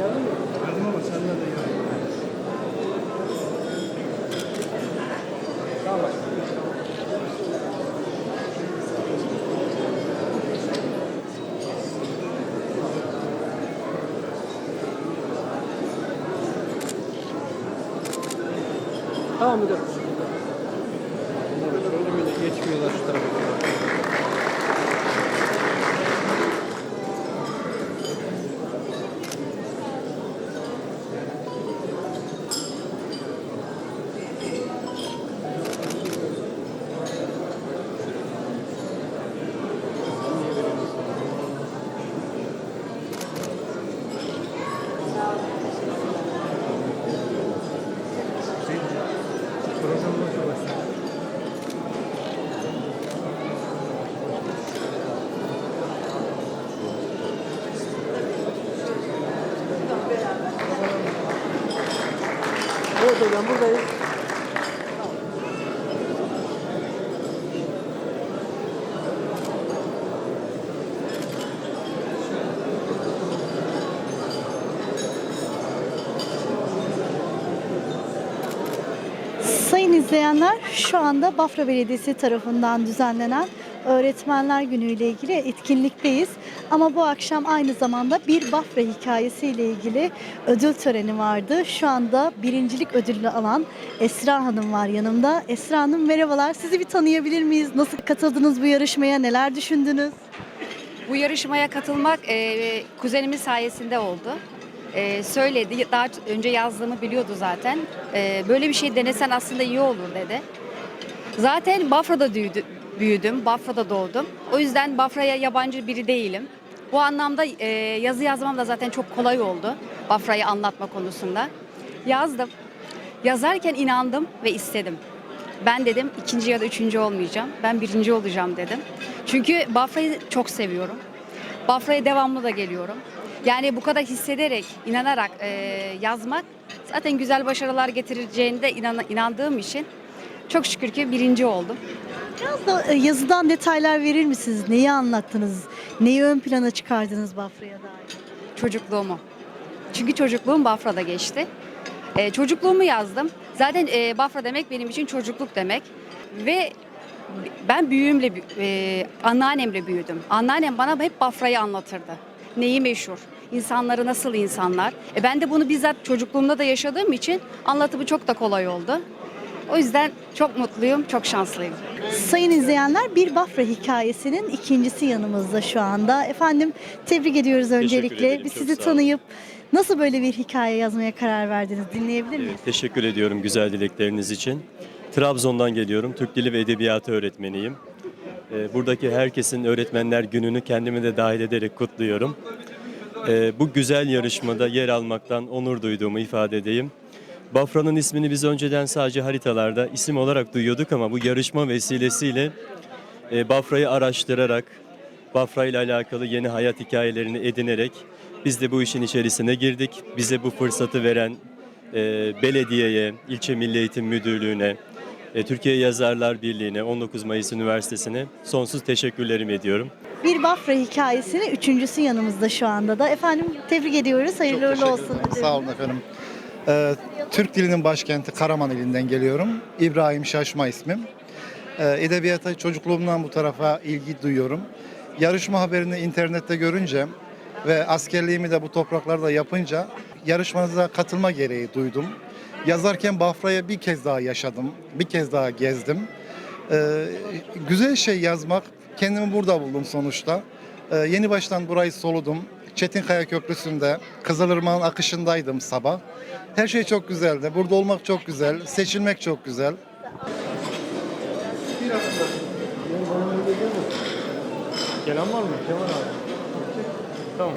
Yazın ama senle de gel. Tamam. Tamam müdür. Şöyle bir de geçmiyorlar şu tarafa. Evet hocam buradayız. Sayın izleyenler şu anda Bafra Belediyesi tarafından düzenlenen Öğretmenler Günü ile ilgili etkinlikteyiz. Ama bu akşam aynı zamanda bir Bafra hikayesi ile ilgili ödül töreni vardı. Şu anda birincilik ödülünü alan Esra Hanım var yanımda. Esra Hanım merhabalar. Sizi bir tanıyabilir miyiz? Nasıl katıldınız bu yarışmaya? Neler düşündünüz? Bu yarışmaya katılmak e, kuzenimin sayesinde oldu. E, söyledi, daha önce yazdığımı biliyordu zaten. E, böyle bir şey denesen aslında iyi olur dedi. Zaten Bafra'da büyüdü, büyüdüm, Bafra'da doğdum. O yüzden Bafra'ya yabancı biri değilim. Bu anlamda e, yazı yazmam da zaten çok kolay oldu Bafra'yı anlatma konusunda. Yazdım. Yazarken inandım ve istedim. Ben dedim ikinci ya da üçüncü olmayacağım. Ben birinci olacağım dedim. Çünkü Bafra'yı çok seviyorum. Bafra'ya devamlı da geliyorum. Yani bu kadar hissederek, inanarak e, yazmak zaten güzel başarılar getireceğine de inan- inandığım için çok şükür ki birinci oldum. Biraz da e, yazıdan detaylar verir misiniz? Neyi anlattınız? Neyi ön plana çıkardınız Bafra'ya dair? çocukluğumu. Çünkü çocukluğum Bafra'da geçti. Ee, çocukluğumu yazdım. Zaten e, Bafra demek benim için çocukluk demek. Ve ben büyüğümle, bü- e, anneannemle büyüdüm. Anneannem bana hep Bafra'yı anlatırdı. Neyi meşhur, insanları nasıl insanlar. E, ben de bunu bizzat çocukluğumda da yaşadığım için anlatımı çok da kolay oldu. O yüzden çok mutluyum, çok şanslıyım. Sayın izleyenler bir Bafra hikayesinin ikincisi yanımızda şu anda. Efendim tebrik ediyoruz öncelikle. Biz sizi tanıyıp nasıl böyle bir hikaye yazmaya karar verdiniz dinleyebilir miyiz? Evet, teşekkür ediyorum güzel dilekleriniz için. Trabzon'dan geliyorum. Türk Dili ve Edebiyatı öğretmeniyim. Ee, Buradaki herkesin Öğretmenler Günü'nü kendime de dahil ederek kutluyorum. Ee, Bu güzel yarışmada yer almaktan onur duyduğumu ifade edeyim. Bafra'nın ismini biz önceden sadece haritalarda isim olarak duyuyorduk ama bu yarışma vesilesiyle e, Bafra'yı araştırarak, Bafra ile alakalı yeni hayat hikayelerini edinerek biz de bu işin içerisine girdik. Bize bu fırsatı veren e, belediyeye, ilçe Milli Eğitim Müdürlüğü'ne, e, Türkiye Yazarlar Birliği'ne, 19 Mayıs Üniversitesi'ne sonsuz teşekkürlerimi ediyorum. Bir Bafra hikayesinin üçüncüsü yanımızda şu anda da. Efendim tebrik ediyoruz. Hayırlı uğurlu olsun. Sağ olun efendim. Ee, Türk dilinin başkenti Karaman ilinden geliyorum. İbrahim Şaşma ismim. Ee, edebiyata çocukluğumdan bu tarafa ilgi duyuyorum. Yarışma haberini internette görünce ve askerliğimi de bu topraklarda yapınca yarışmanıza katılma gereği duydum. Yazarken Bafra'ya bir kez daha yaşadım, bir kez daha gezdim. Ee, güzel şey yazmak, kendimi burada buldum sonuçta. Ee, yeni baştan burayı soludum. Çetinkaya Köprüsü'nde, Kızılırmak'ın akışındaydım sabah. Her şey çok güzeldi. Burada olmak çok güzel, seçilmek çok güzel. Gelen var mı? Kemal abi. Tamam.